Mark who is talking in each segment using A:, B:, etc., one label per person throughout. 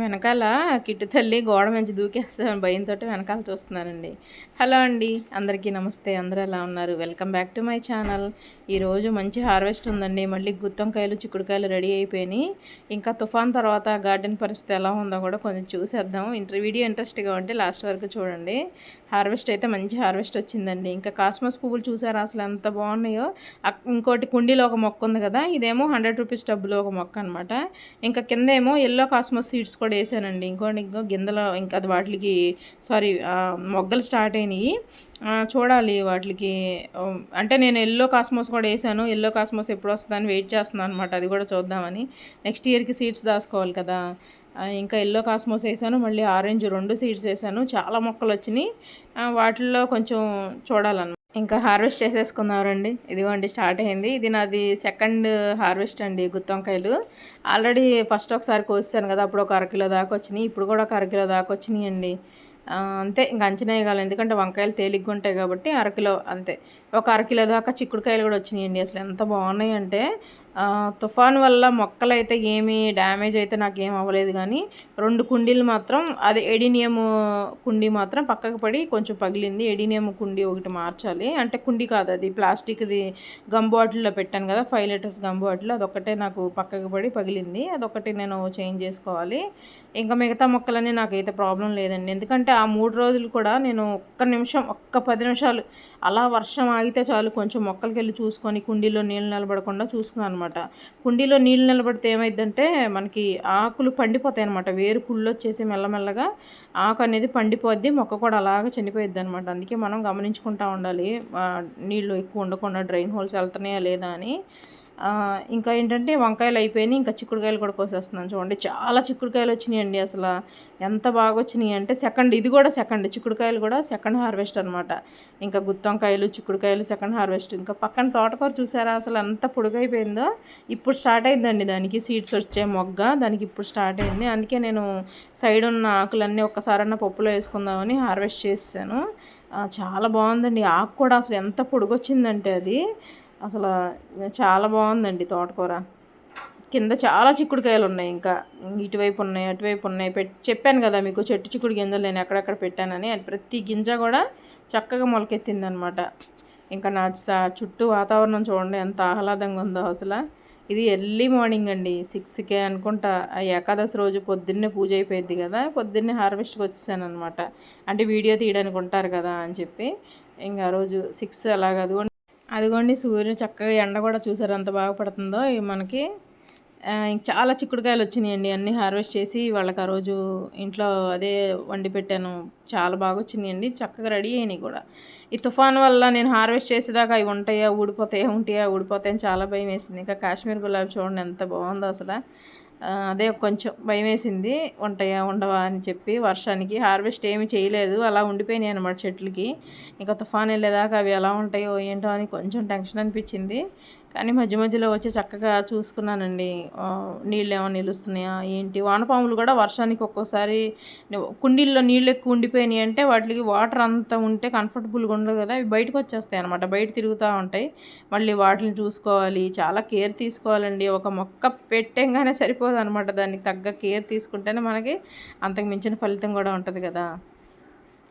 A: వెనకాల కిట్టు తల్లి గోడ మంచి దూకేస్తాను భయంతో వెనకాల చూస్తున్నానండి. హలో అండి అందరికీ నమస్తే అందరూ ఎలా ఉన్నారు? Welcome back to my channel. ఈరోజు మంచి హార్వెస్ట్ ఉందండి. మళ్ళీ గుత్తంకాయలు చిక్కుడుకాయలు రెడీ అయిపోయినాయి. ఇంకా తుఫాన్ తర్వాత గార్డెన్ పరిస్థితి ఎలా ఉందో కూడా కొంచెం చూసేద్దాం. ఇంటర్ వీడియో ఇంట్రెస్ట్గా ఉంటే లాస్ట్ వరకు చూడండి. హార్వెస్ట్ అయితే మంచి హార్వెస్ట్ వచ్చిందండి. ఇంకా కాస్మస్ పువ్వులు చూసారా? అసలు ఎంత బాగున్నాయో. ఇంకోటి కుండీలో ఒక మొక్క ఉంది కదా ఇదేమో హండ్రెడ్ రూపీస్ డబ్బులు ఒక మొక్క అనమాట ఇంకా కింద ఏమో ఎల్లో కాస్మస్ సీడ్స్ కూడా వేసానండి. ఇంకోటి ఇంకో గిందెలో ఇంకా అది వాటికి సారీ మొగ్గలు స్టార్ట్ అయినాయి. చూడాలి వాటికి. అంటే నేను ఎల్లో కాస్మోస్ కూడా వేసాను. ఎల్లో కాస్మోస్ ఎప్పుడు వస్తుందని వెయిట్ చేస్తున్నాను అనమాట అది కూడా చూద్దామని. నెక్స్ట్ ఇయర్కి సీడ్స్ దాసుకోవాలి కదా. ఇంకా ఎల్లో కాస్మోస్ వేసాను. మళ్ళీ ఆరెంజ్ రెండు సీడ్స్ వేసాను. చాలా మొక్కలు వచ్చినాయి. వాటిల్లో కొంచెం చూడాలన్నమాట. ఇంకా హార్వెస్ట్ చేసేసుకున్నారండి. ఇదిగోండి స్టార్ట్ అయింది. ఇది నాది సెకండ్ హార్వెస్ట్ అండి గుత్తొంకాయలు ఆల్రెడీ ఫస్ట్ ఒకసారి కోసాను కదా అప్పుడు ఒక అరకిలో దాకా వచ్చినాయి. ఇప్పుడు కూడా ఒక అరకిలో దాకా వచ్చినాయి అండి అంతే ఇంకా అంచనా వేయగలం ఎందుకంటే వంకాయలు తేలిగ్గా ఉంటాయి కాబట్టి అరకిలో అంతే. ఒక అరకిలో దాకా చిక్కుడుకాయలు కూడా వచ్చినాయండి. అసలు ఎంత బాగున్నాయి అంటే తుఫాన్ వల్ల మొక్కలు అయితే ఏమీ డ్యామేజ్ అయితే నాకు అవ్వలేదు కానీ రెండు కుండీలు మాత్రం అది ఎడినియం కుండీ మాత్రం పక్కకు పడి కొంచెం పగిలింది. ఎడినియం కుండీ ఒకటి మార్చాలి. అంటే కుండీ కాదు అది ప్లాస్టిక్ది గమ్ బాటిల్లో పెట్టాను కదా ఫైవ్ లీటర్స్ గమ్ బాటిల్ అదొక్కటే నాకు పక్కకు పడి పగిలింది. అదొకటి నేను చేంజ్ చేసుకోవాలి. ఇంకా మిగతా మొక్కలన్నీ నాకైతే ప్రాబ్లం లేదండి. ఎందుకంటే ఆ మూడు రోజులు కూడా నేను ఒక్క నిమిషం ఒక్క పది నిమిషాలు అలా వర్షం ఆగితే చాలు కొంచెం మొక్కలకి వెళ్ళి చూసుకొని కుండీలో నీళ్ళు నిలబడకుండా చూసుకున్నాను అనమాట కుండీలో నీళ్ళు నిలబడితే ఏమైందంటే మనకి ఆకులు పండిపోతాయి అనమాట వేరు కుళ్ళు వచ్చేసి మెల్లమెల్లగా ఆకు అనేది పండిపోద్ది మొక్క కూడా అలాగ చనిపోయిద్ది అనమాట అందుకే మనం గమనించుకుంటా ఉండాలి నీళ్ళు ఎక్కువ ఉండకుండా డ్రైన్ హోల్స్ వెళ్తున్నాయా లేదా అని. ఇంకా ఏంటంటే వంకాయలు అయిపోయినాయి ఇంకా చిక్కుడుకాయలు కూడా కోసేస్తున్నాను చూడండి. చాలా చిక్కుడుకాయలు వచ్చినాయండి అసలు. ఎంత బాగా వచ్చినాయి అంటే సెకండ్ ఇది కూడా సెకండ్ చిక్కుడుకాయలు కూడా సెకండ్ హార్వెస్ట్ అనమాట ఇంకా గుత్తంకాయలు చిక్కుడుకాయలు సెకండ్ హార్వెస్ట్. ఇంకా పక్కన తోటకూర చూసారా అసలు ఎంత పొడుగైపోయిందో. ఇప్పుడు స్టార్ట్ అయిందండి దానికి సీడ్స్ వచ్చే మొగ్గ దానికి ఇప్పుడు స్టార్ట్ అయింది. అందుకే నేను సైడ్ ఉన్న ఆకులన్నీ ఒక్కసారన్నా పప్పులో వేసుకుందామని హార్వెస్ట్ చేసాను చాలా బాగుందండి. ఆకు కూడా అసలు ఎంత పొడుగొచ్చిందంటే అది. అసలు చాలా బాగుందండి తోటకూర. కింద చాలా చిక్కుడుకాయలు ఉన్నాయి ఇంకా. ఇటువైపు ఉన్నాయి అటువైపు ఉన్నాయి. పెట్టి చెప్పాను కదా మీకు చెట్టు చిక్కుడు గింజలు నేను ఎక్కడెక్కడ పెట్టానని. ప్రతి గింజ కూడా చక్కగా మొలకెత్తిందనమాట. ఇంకా నా చుట్టూ వాతావరణం చూడండి ఎంత ఆహ్లాదంగా ఉందో అసలు. ఇది ఎర్లీ మార్నింగ్ అండి. సిక్స్కే అనుకుంటా. ఆ ఏకాదశి రోజు పొద్దున్నే పూజ అయిపోయింది కదా. పొద్దున్నే హార్వెస్ట్కి వచ్చేసాను అనమాట అంటే వీడియో తీయడానికి ఉంటారు కదా అని చెప్పి. ఇంకా రోజు సిక్స్ అలాగ అదిగోండి సూర్యుడు చక్కగా ఎండ కూడా చూసారు ఎంత బాగా పడుతుందో. మనకి చాలా చిక్కుడుకాయలు వచ్చినాయండి. అన్నీ హార్వెస్ట్ చేసి వాళ్ళకి ఆ రోజు ఇంట్లో అదే వండి పెట్టాను. చాలా బాగా వచ్చినాయండి. చక్కగా రెడీ అయినాయి కూడా. ఈ తుఫాన్ వల్ల నేను హార్వెస్ట్ చేసేదాకా అవి ఉంటాయా ఊడిపోతాయా ఉంటాయా ఊడిపోతాయని చాలా భయం వేసింది. ఇంకా కాశ్మీర్ గులాబీ చూడండి ఎంత బాగుందో అసలు. అదే కొంచెం భయం వేసింది ఉంటాయా ఉండవా అని చెప్పి వర్షానికి హార్వెస్ట్ ఏమి చేయలేదు. అలా ఉండిపోయినాయి అనమాట చెట్లకి. ఇంకా తుఫాన్ వెళ్ళేదాకా అవి ఎలా ఉంటాయో ఏంటో అని కొంచెం టెన్షన్ అనిపించింది. కానీ మధ్య మధ్యలో వచ్చి చక్కగా చూసుకున్నానండి. నీళ్ళు ఏమైనా నిలుస్తున్నాయా? ఏంటి? వానపాములు కూడా వర్షానికి ఒక్కోసారి కుండీల్లో నీళ్ళు ఎక్కువ ఉండిపోయినాయి అంటే వాటికి వాటర్ అంతా ఉంటే కంఫర్టబుల్గా ఉండదు కదా? అవి బయటకు వచ్చేస్తాయి అనమాట బయట తిరుగుతూ ఉంటాయి. మళ్ళీ వాటిని చూసుకోవాలి. చాలా కేర్ తీసుకోవాలండి. ఒక మొక్క పెట్టంగానే సరిపోదు అనమాట దానికి తగ్గ కేర్ తీసుకుంటేనే మనకి అంతకు మించిన ఫలితం కూడా ఉంటుంది కదా?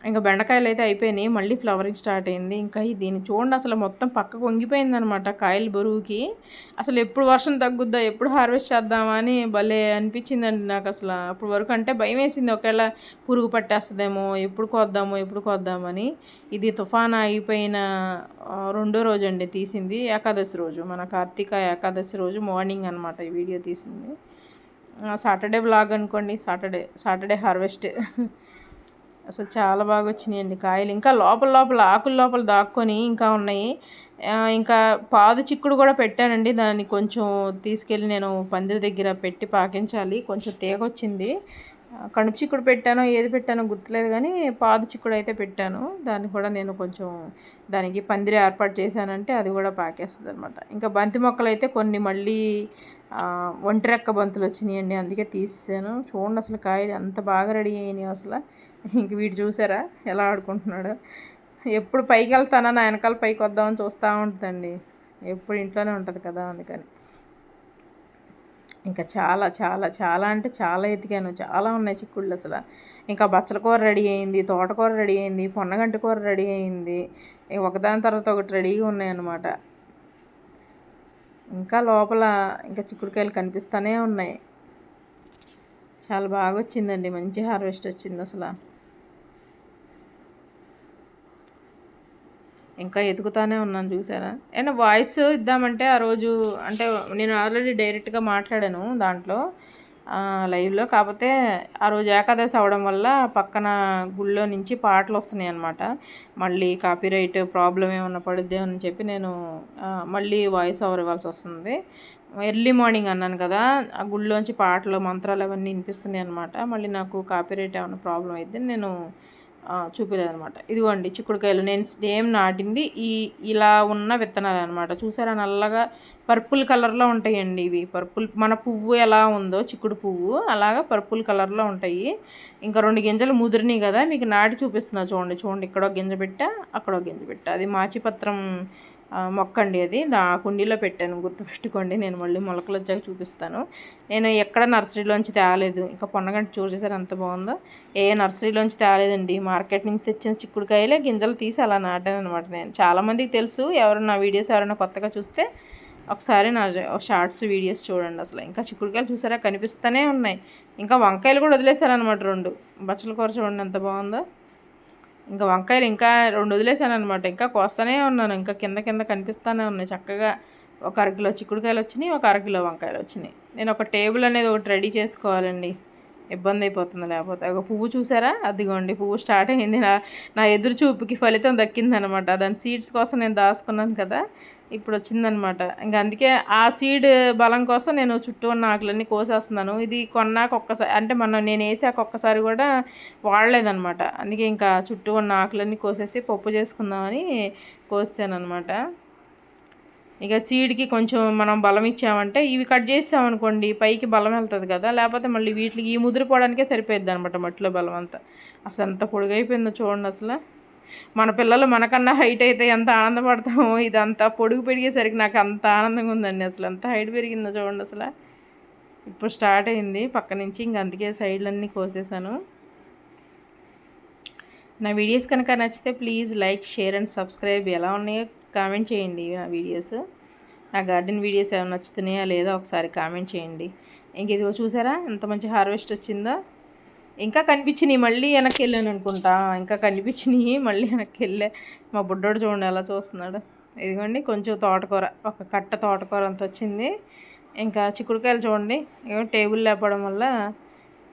A: ఇంకా బెండకాయలు అయితే అయిపోయినాయి మళ్ళీ ఫ్లవరింగ్ స్టార్ట్ అయింది. ఇంకా దీన్ని చూడండి అసలు మొత్తం పక్కకు వంగిపోయింది అనమాట కాయలు బరువుకి. అసలు ఎప్పుడు వర్షం తగ్గుద్దా ఎప్పుడు హార్వెస్ట్ చేద్దామా అని భలే అనిపించిందండి నాకు అసలు. అప్పుడు వరకు అంటే భయం వేసింది ఒకవేళ పురుగు పట్టేస్తుందేమో ఎప్పుడు కొద్దామో ఎప్పుడు కొద్దామని. ఇది తుఫాన్ అయిపోయిన రెండో రోజు అండి తీసింది ఏకాదశి రోజు. మన కార్తీక ఏకాదశి రోజు మార్నింగ్ అనమాట ఈ వీడియో తీసింది. సాటర్డే బ్లాగ్ అనుకోండి సాటర్డే సాటర్డే హార్వెస్ట్. అసలు చాలా బాగా వచ్చినాయండి కాయలు. ఇంకా లోపల లోపల ఆకుల లోపల దాక్కొని ఇంకా ఉన్నాయి. ఇంకా పాదు చిక్కుడు కూడా పెట్టానండి. దాన్ని కొంచెం తీసుకెళ్ళి నేను పందిరి దగ్గర పెట్టి పాకించాలి. కొంచెం తీగ వచ్చింది కణుపు చిక్కుడు పెట్టానో ఏది పెట్టానో గుర్తులేదు కానీ పాదు చిక్కుడు అయితే పెట్టాను. దాన్ని కూడా నేను కొంచెం దానికి పందిరి ఏర్పాటు చేశానంటే అది కూడా పాకేస్తుంది అనమాట ఇంకా బంతి మొక్కలు అయితే కొన్ని మళ్ళీ ఒంటిరెక్క బంతులు వచ్చినాయండి. అందుకే తీసాను చూడండి అసలు కాయలు అంత బాగా రెడీ అయినాయి అసలు. ఇంక వీడు చూసారా ఎలా ఆడుకుంటున్నాడు. ఎప్పుడు పైకి వెళ్తానా నా వెనకాల పైకి వద్దామని చూస్తూ ఉంటుందండి. ఎప్పుడు ఇంట్లోనే ఉంటుంది కదా అందుకని. ఇంకా చాలా చాలా చాలా అంటే చాలా ఎతికాను. చాలా ఉన్నాయి చిక్కుళ్ళు అసలు. ఇంకా బచ్చల కూర రెడీ అయింది తోటకూర రెడీ అయింది పొన్నగంటి కూర రెడీ అయింది. ఒకదాని తర్వాత ఒకటి రెడీగా ఉన్నాయి అన్నమాట ఇంకా లోపల ఇంకా చిక్కుడుకాయలు కనిపిస్తూనే ఉన్నాయి. చాలా బాగా వచ్చిందండి. మంచి హార్వెస్ట్ వచ్చింది అసలు. ఇంకా ఎతుకుతానే ఉన్నాను చూసారా? అండ్ వాయిస్ ఇద్దామంటే ఆ రోజు అంటే నేను ఆల్రెడీ డైరెక్ట్గా మాట్లాడాను దాంట్లో లైవ్లో. కాకపోతే ఆ రోజు ఏకాదశి అవడం వల్ల పక్కన గుళ్ళో నుంచి పాటలు వస్తున్నాయి అనమాట మళ్ళీ కాపీరైట్ ప్రాబ్లం ఏమన్నా పడుద్ది అని చెప్పి నేను మళ్ళీ వాయిస్ ఓవర్ ఇవ్వాల్సి వస్తుంది. ఎర్లీ మార్నింగ్ అన్నాను కదా ఆ గుళ్ళోంచి పాటలు మంత్రాలు అవన్నీ వినిపిస్తున్నాయి అనమాట మళ్ళీ నాకు కాపీరైట్ ఏమైనా ప్రాబ్లం అయితే నేను చూపించలేదనమాట ఇదిగోండి చిక్కుడుకాయలు. నేను సేమ్ నాటింది ఈ ఇలా ఉన్న విత్తనాలు అనమాట చూసారా? నల్లగా పర్పుల్ కలర్లో ఉంటాయండి ఇవి. పర్పుల్ మన పువ్వు ఎలా ఉందో చిక్కుడు పువ్వు అలాగా పర్పుల్ కలర్లో ఉంటాయి. ఇంకా రెండు గింజలు ముదిరినాయి కదా? మీకు నాటి చూపిస్తున్నా చూడండి. చూడండి ఇక్కడ గింజ పెట్ట అక్కడ గింజ పెట్ట. అది మాచిపత్రం మొక్క అండి అది. దా కుండీలో పెట్టాను గుర్తుపెట్టుకోండి. నేను మళ్ళీ మొలకలు వచ్చాక చూపిస్తాను. నేను ఎక్కడ నర్సరీలోంచి తేలేదు. ఇంకా పొన్నగంట చూసేసారు ఎంత బాగుందో. ఏ నర్సరీలోంచి తేలేదండి. మార్కెట్ నుంచి తెచ్చిన చిక్కుడుకాయలే గింజలు తీసి అలా నాటాను అనమాట నేను. చాలామందికి తెలుసు. ఎవరన్నా వీడియోస్ ఎవరైనా కొత్తగా చూస్తే ఒకసారి నా షార్ట్స్ వీడియోస్ చూడండి అసలు. ఇంకా చిక్కుడుకాయలు చూసారా? కనిపిస్తూనే ఉన్నాయి. ఇంకా వంకాయలు కూడా వదిలేశారనమాట రెండు. బచ్చల కూర చూడండి ఎంత బాగుందో. ఇంకా వంకాయలు ఇంకా రెండు వదిలేసాను అనమాట ఇంకా కోస్తూనే ఉన్నాను. ఇంకా కింద కింద కనిపిస్తూనే ఉన్నాయి. చక్కగా ఒక అరకిలో చిక్కుడుకాయలు వచ్చినాయి ఒక అరకిలో వంకాయలు వచ్చినాయి. నేను ఒక టేబుల్ అనేది ఒకటి రెడీ చేసుకోవాలండి. ఇబ్బంది అయిపోతుంది లేకపోతే. ఒక పువ్వు చూసారా? అదిగోండి పువ్వు స్టార్ట్ అయింది. నా నా ఎదురు చూపుకి ఫలితం దక్కిందనమాట దాని సీడ్స్ కోసం నేను దాచుకున్నాను కదా. ఇప్పుడు వచ్చిందనమాట ఇంకా అందుకే ఆ సీడ్ బలం కోసం నేను చుట్టూ ఉన్న ఆకులన్నీ కోసేస్తున్నాను. ఇది కొన్నాక ఒక్కసారి అంటే మనం నేను వేసాక ఒక్కసారి కూడా వాడలేదనమాట. అందుకే ఇంకా చుట్టూ ఉన్న ఆకులన్నీ కోసేసి పప్పు చేసుకుందామని కోసాను అనమాట ఇక సీడ్కి కొంచెం మనం బలం ఇచ్చామంటే ఇవి కట్ చేసామనుకోండి పైకి బలం వెళ్తుంది కదా లేకపోతే మళ్ళీ వీటికి ఈ ముదిరిపోవడానికే సరిపోద్ది అనమాట మట్టిలో బలం అంతా అసలు ఎంత పొడుగైపోయిందో చూడండి అసలు. మన పిల్లలు మనకన్నా హైట్ అయితే ఎంత ఆనందపడతామో ఇదంతా పొడుగు పెరిగేసరికి నాకు అంత ఆనందంగా ఉందండి. అసలు ఎంత హైట్ పెరిగిందో చూడండి అసలు. ఇప్పుడు స్టార్ట్ అయింది. పక్క నుంచి ఇంక అందుకే సైడ్లన్నీ కోసేసాను. నా వీడియోస్ కనుక నచ్చితే please like share and subscribe. ఎలా ఉన్నాయో కామెంట్ చేయండి నా వీడియోస్. నా గార్డెన్ వీడియోస్ ఏమైనా నచ్చుతున్నాయా లేదా ఒకసారి కామెంట్ చేయండి. ఇంక ఇదిగో చూసారా? ఎంత మంచి హార్వెస్ట్ వచ్చిందో. ఇంకా కనిపించినాయి మళ్ళీ వెనక్కి వెళ్ళాను అనుకుంటా. ఇంకా కనిపించినాయి మళ్ళీ వెనక్కి వెళ్ళే మా బుడ్డోడు చూడండి ఎలా చూస్తున్నాడు. ఇదిగోండి కొంచెం తోటకూర ఒక కట్ట తోటకూర అంత వచ్చింది. ఇంకా చిక్కుడుకాయలు చూడండి ఏమో టేబుల్ లేపడం వల్ల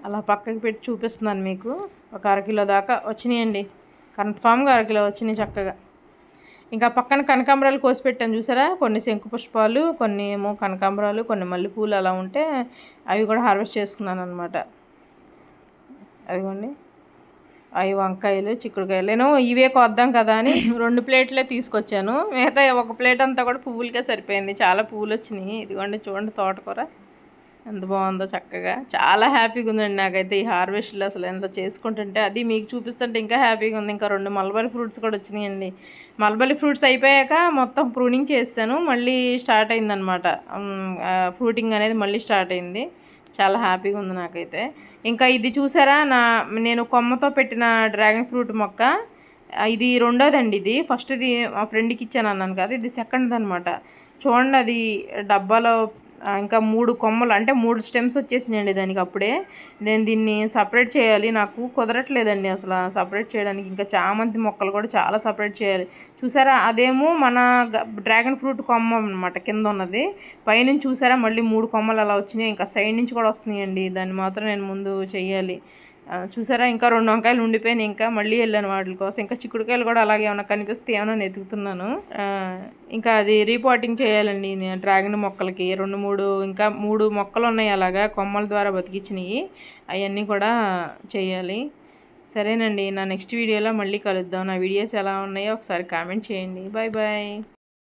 A: అలా పక్కకి పెట్టి చూపిస్తున్నాను మీకు. ఒక అరకిలో దాకా వచ్చినాయండి. కన్ఫామ్గా అరకిలో వచ్చినాయి చక్కగా. ఇంకా పక్కన కనకాంబరాలు కోసి పెట్టాను చూసారా? కొన్ని శంకు పుష్పాలు కొన్ని ఏమో కనకాంబరాలు కొన్ని మల్లెపూలు అలా ఉంటే అవి కూడా హార్వెస్ట్ చేసుకున్నాను అనమాట అదిగోండి అవి వంకాయలు చిక్కుడుకాయలు. నేను ఇవే కొద్దాం కదా అని రెండు ప్లేట్లే తీసుకొచ్చాను. మిగతా ఒక ప్లేట్ అంతా కూడా పువ్వులకే సరిపోయింది. చాలా పువ్వులు వచ్చినాయి. ఇదిగోండి చూడండి తోటకూర. ఎంత బాగుందో చక్కగా. చాలా హ్యాపీగా ఉందండి నాకైతే ఈ హార్వెస్ట్లో అసలు ఎంత చేసుకుంటుంటే. అది మీకు చూపిస్తుంటే ఇంకా హ్యాపీగా ఉంది. ఇంకా రెండు మల్బరీ ఫ్రూట్స్ కూడా వచ్చినాయండి. మల్బరీ ఫ్రూట్స్ అయిపోయాక మొత్తం ప్రూనింగ్ చేస్తాను. మళ్ళీ స్టార్ట్ అయిందనమాట. ఫ్రూటింగ్ అనేది మళ్ళీ స్టార్ట్ అయింది. చాలా హ్యాపీగా ఉంది నాకైతే. ఇంకా ఇది చూసారా? నా నేను కొమ్మతో పెట్టిన డ్రాగన్ ఫ్రూట్ మొక్క. ఇది రెండోదండి ఇది. ఫస్ట్ది మా ఫ్రెండ్కి ఇచ్చాను అన్నాను కదా ఇది సెకండ్ అనమాట చూడండి అది డబ్బాలో ఇంకా మూడు కొమ్మలు అంటే మూడు స్టెమ్స్ వచ్చేసినాయండి దానికి అప్పుడే. నేను దీన్ని సపరేట్ చేయాలి నాకు కుదరట్లేదండి అసలు సపరేట్ చేయడానికి. ఇంకా చామంతి మొక్కలు కూడా చాలా సపరేట్ చేయాలి. చూసారా అదేమో మన డ్రాగన్ ఫ్రూట్ కొమ్మ అనమాట కింద ఉన్నది. పైనుంచి చూసారా మళ్ళీ మూడు కొమ్మలు అలా వచ్చినాయి. ఇంకా సైడ్ నుంచి కూడా వస్తున్నాయండి. దాన్ని మాత్రం నేను ముందు చేయాలి చూసారా? ఇంకా రెండు వంకాయలు ఉండిపోయినాయి. ఇంకా మళ్ళీ వెళ్ళాను వాటి కోసం. ఇంకా చిక్కుడుకాయలు కూడా అలాగే ఏమైనా కనిపిస్తే ఏమైనా ఎతుకుతున్నాను. ఇంకా అది రీపాటింగ్ చేయాలండి. డ్రాగన్ మొక్కలకి రెండు మూడు ఇంకా మూడు మొక్కలు ఉన్నాయి అలాగా కొమ్మల ద్వారా బతికించినవి అవన్నీ కూడా చేయాలి. సరేనండి. నా నెక్స్ట్ వీడియోలో మళ్ళీ కలుద్దాం. నా వీడియోస్ ఎలా ఉన్నాయో ఒకసారి కామెంట్ చేయండి. Bye bye.